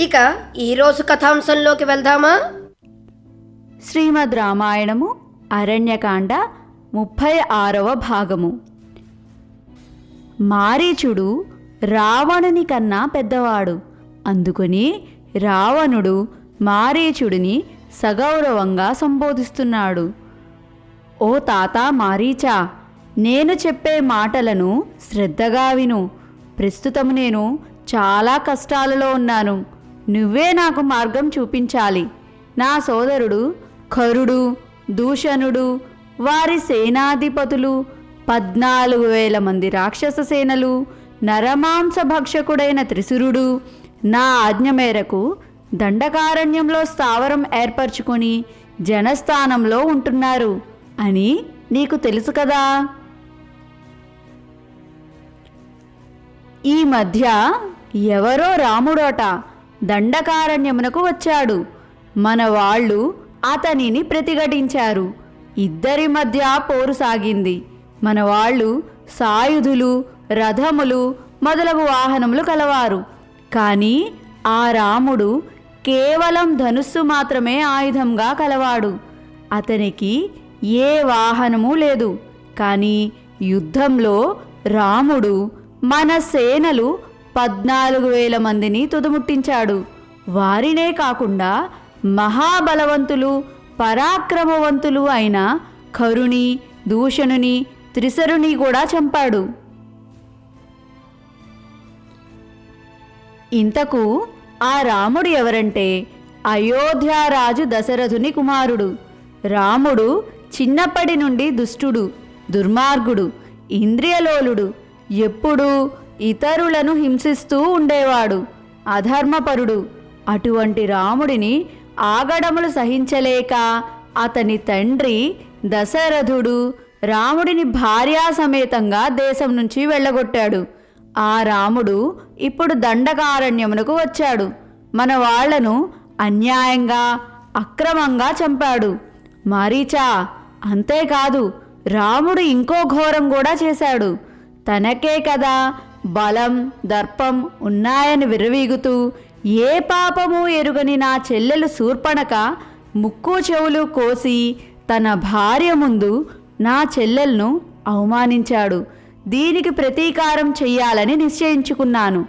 ఇక ఈరోజు కథాంశంలోకి వెళ్దామా? శ్రీమద్ రామాయణము అరణ్యకాండ ముప్పై ఆరవ భాగము. మారీచుడు రావణుని కన్నా పెద్దవాడు. అందుకని రావణుడు మారీచుడిని సగౌరవంగా సంబోధిస్తున్నాడు. ఓ తాత మారీచా నేను చెప్పే మాటలను శ్రద్ధగా విను. ప్రస్తుతం నేను చాలా కష్టాలలో ఉన్నాను. నువ్వే నాకు మార్గం చూపించాలి. నా సోదరుడు ఖరుడు దూషణుడు వారి సేనాధిపతులు పద్నాలుగు వేల మంది రాక్షస సేనలు నరమాంస భక్షకుడైన త్రిశురుడు నా ఆజ్ఞ మేరకు దండకారణ్యంలో స్థావరం ఏర్పరచుకొని జనస్థానంలో ఉంటున్నారు అని నీకు తెలుసు కదా. ఈ మధ్య ఎవరో రాముడోట దండకారణ్యమునకు వచ్చాడు. మన వాళ్ళు అతనిని ప్రతిఘటించారు. ఇద్దరి మధ్య పోరు సాగింది. మన వాళ్ళు సాయుధులు రథములు మొదలగు వాహనములు కలవారు. కానీ ఆ రాముడు కేవలం ధనుస్సు మాత్రమే ఆయుధంగా కలవాడు. అతనికి ఏ వాహనము లేదు. కానీ యుద్ధంలో రాముడు మన సేనలు పద్నాలుగు వేల మందిని తుదముట్టించాడు. వారినే కాకుండా మహాబలవంతులు పరాక్రమవంతులు అయిన కరుణి దూషణుని త్రిసరుని కూడా చంపాడు. ఇంతకు ఆ రాముడు ఎవరంటే అయోధ్యారాజు దశరథుని కుమారుడు. రాముడు చిన్నప్పటి నుండి దుష్టుడు దుర్మార్గుడు ఇంద్రియలోలుడు ఎప్పుడూ ఇతరులను హింసిస్తూ ఉండేవాడు. అధర్మపరుడు. అటువంటి రాముడిని ఆగడములు సహించలేక అతని తండ్రి దశరథుడు రాముడిని భార్యా సమేతంగా దేశం నుంచి వెళ్ళగొట్టాడు. ఆ రాముడు ఇప్పుడు దండకారణ్యమునకు వచ్చాడు. మన వాళ్ళను అన్యాయంగా అక్రమంగా చంపాడు. మరీచా అంతేకాదు రాముడు ఇంకో ఘోరం కూడా చేశాడు. తనకే కదా బలం దర్పం ఉన్నాయని విర్రవీగుతూ ఏ పాపము ఎరుగని నా చెల్లెలు శూర్పణక ముక్కు చెవులు కోసి తన భార్య ముందు నా చెల్లెలను అవమానించాడు. దీనికి ప్రతీకారం చెయ్యాలని నిశ్చయించుకున్నాను.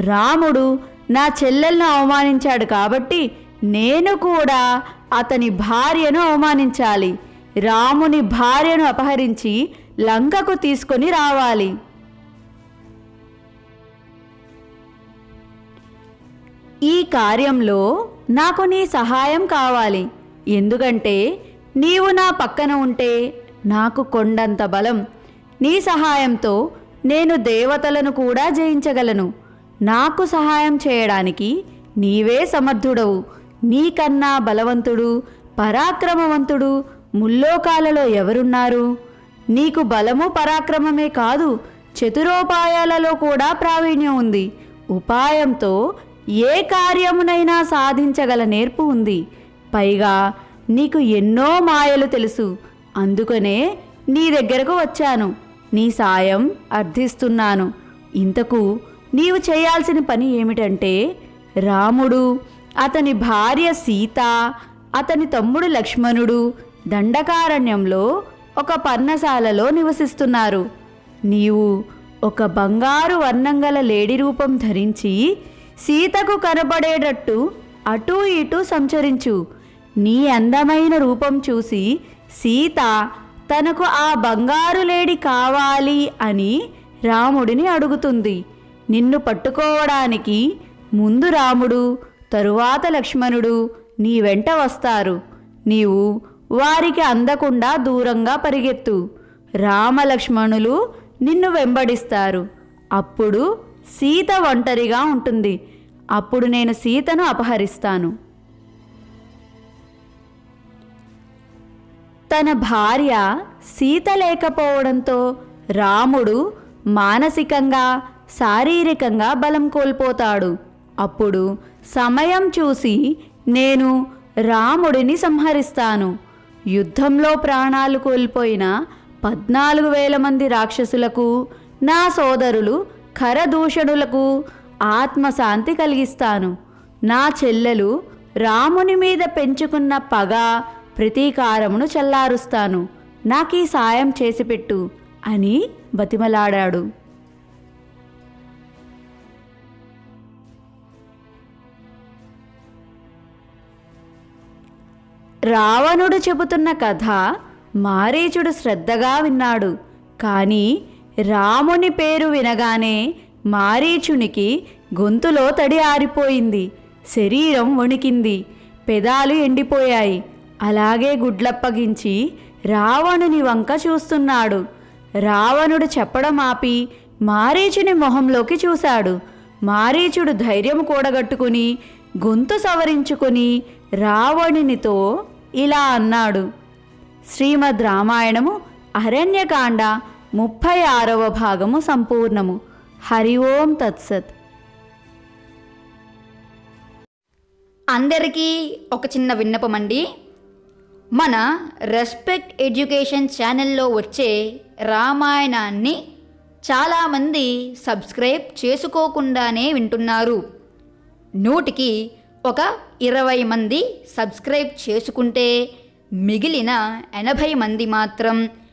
రాముడు నా చెల్లెలను అవమానించాడు కాబట్టి నేను కూడా అతని భార్యను అవమానించాలి. రాముని భార్యను అపహరించి లంకకు తీసుకొని రావాలి. ఈ కార్యంలో నాకు నీ సహాయం కావాలి. ఎందుకంటే నీవు నా పక్కన ఉంటే నాకు కొండంత బలం. నీ సహాయంతో నేను దేవతలను కూడా జయించగలను. నాకు సహాయం చేయడానికి నీవే సమర్థుడవు. నీకన్నా బలవంతుడు పరాక్రమవంతుడు ముల్లోకాలలో ఎవరున్నారు? నీకు బలము పరాక్రమమే కాదు చతురోపాయాలలో కూడా ప్రావీణ్యం ఉంది. ఉపాయంతో ఏ కార్యమునైనా సాధించగల నేర్పు ఉంది. పైగా నీకు ఎన్నో మాయలు తెలుసు. అందుకనే నీ దగ్గరకు వచ్చాను. నీ సాయం అర్థిస్తున్నాను. ఇంతకు నీవు చేయాల్సిన పని ఏమిటంటే రాముడు అతని భార్య సీత అతని తమ్ముడు లక్ష్మణుడు దండకారణ్యంలో ఒక పర్ణశాలలో నివసిస్తున్నారు. నీవు ఒక బంగారు వర్ణంగల లేడి రూపం ధరించి సీతకు కనబడేటట్టు అటూ ఇటూ సంచరించు. నీ అందమైన రూపం చూసి సీత తనకు ఆ బంగారు లేడి కావాలి అని రాముడిని అడుగుతుంది. నిన్ను పట్టుకోవడానికి ముందు రాముడు తరువాత లక్ష్మణుడు నీ వెంట వస్తారు. నీవు వారికి అందకుండా దూరంగా పరిగెత్తు. రామలక్ష్మణులు నిన్ను వెంబడిస్తారు. అప్పుడు సీత ఒంటరిగా ఉంటుంది. అప్పుడు నేను సీతను అపహరిస్తాను. తన భార్య సీత లేకపోవడంతో రాముడు మానసికంగా శారీరకంగా బలం కోల్పోతాడు. అప్పుడు సమయం చూసి నేను రాముడిని సంహరిస్తాను. యుద్ధంలో ప్రాణాలు కోల్పోయిన పద్నాలుగు వేల మంది రాక్షసులకు నా సోదరులు ఖరదూషణులకు ఆత్మశాంతి కలిగిస్తాను. నా చెల్లెలు రాముని మీద పెంచుకున్న పగ ప్రతీకారమును చల్లారుస్తాను. నాకీ సాయం చేసిపెట్టు అని బతిమలాడాడు. రావణుడు చెబుతున్న కథ మారీచుడు శ్రద్ధగా విన్నాడు. కానీ రాముని పేరు వినగానే మారీచునికి గొంతులో తడి ఆరిపోయింది. శరీరం వణికింది. పెదాలు ఎండిపోయాయి. అలాగే గుడ్లప్పగించి రావణుని వంక చూస్తున్నాడు. రావణుడు చెప్పడం ఆపి మారీచుని మొహంలోకి చూశాడు. మారీచుడు ధైర్యం కూడగట్టుకుని గొంతు సవరించుకుని రావణునితో ఇలా అన్నాడు. శ్రీమద్ రామాయణము అరణ్యకాండ ముప్పై ఆరవ భాగము సంపూర్ణము. హరి ఓం తత్సత్. అందరికీ ఒక చిన్న విన్నపం అండి మన రెస్పెక్ట్ ఎడ్యుకేషన్ ఛానల్లో వచ్చే రామాయణాన్ని చాలామంది సబ్స్క్రైబ్ చేసుకోకుండానే వింటున్నారు. నూటికి ఒక ఇరవై మంది సబ్స్క్రైబ్ చేసుకుంటే మిగిలిన ఎనభై మంది మాత్రం